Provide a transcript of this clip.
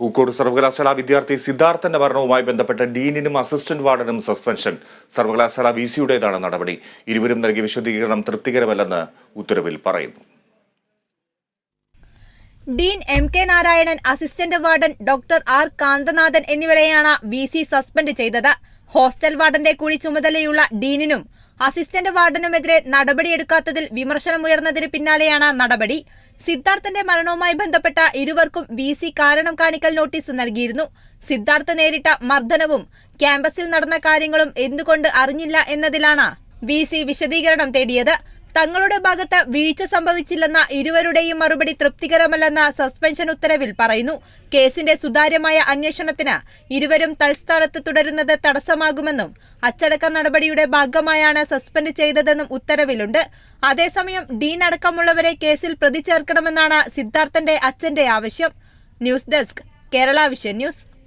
പൂക്കോട് സർവകലാശാല വിദ്യാർത്ഥി സിദ്ധാർത്ഥന്റെ മരണവുമായി ബന്ധപ്പെട്ട ഡീനിനും അസിസ്റ്റന്റ് വാർഡനും സസ്പെൻഷൻ. സർവകലാശാല വി സിയുടേതാണ് നടപടി. ഇരുവരും നൽകിയ വിശദീകരണം തൃപ്തികരമല്ലെന്ന് ഉത്തരവിൽ പറയുന്നു. Dean M K Narayanan assistant warden doctor R Kanthanathan എന്നിവരെയാണ് വി സി സസ്പെൻഡ് ചെയ്തത്. ഹോസ്റ്റൽ വാർഡന്റെ കൂടി ചുമതലയുള്ള ഡീനിനും അസിസ്റ്റന്റ് വാർഡനുമെതിരെ നടപടിയെടുക്കാത്തതിൽ വിമർശനമുയർന്നതിന് പിന്നാലെയാണ് നടപടി. സിദ്ധാർത്ഥന്റെ മരണവുമായി ബന്ധപ്പെട്ട ഇരുവർക്കും വി സി കാരണം കാണിക്കൽ നോട്ടീസ് നൽകിയിരുന്നു. സിദ്ധാർത്ഥ നേരിട്ട മർദ്ദനവും ക്യാമ്പസിൽ നടന്ന കാര്യങ്ങളും എന്തുകൊണ്ട് അറിഞ്ഞില്ല എന്നതിലാണ് വി സി വിശദീകരണം തേടിയത്. തങ്ങളുടെ ഭാഗത്ത് വീഴ്ച സംഭവിച്ചില്ലെന്ന ഇരുവരുടെയും മറുപടി തൃപ്തികരമല്ലെന്ന സസ്പെൻഷൻ ഉത്തരവിൽ പറയുന്നു. കേസിന്റെ സുതാര്യമായ അന്വേഷണത്തിന് ഇരുവരും തൽസ്ഥാനത്ത് തുടരുന്നത് തടസ്സമാകുമെന്നും അച്ചടക്ക നടപടിയുടെ ഭാഗമായാണ് സസ്പെൻഡ് ചെയ്തതെന്നും ഉത്തരവിലുണ്ട്. അതേസമയം ഡീൻ അടക്കമുള്ളവരെ കേസിൽ പ്രതി ചേർക്കണമെന്നാണ് സിദ്ധാർത്ഥന്റെ അച്ഛന്റെ ആവശ്യം. News desk Kerala vision news.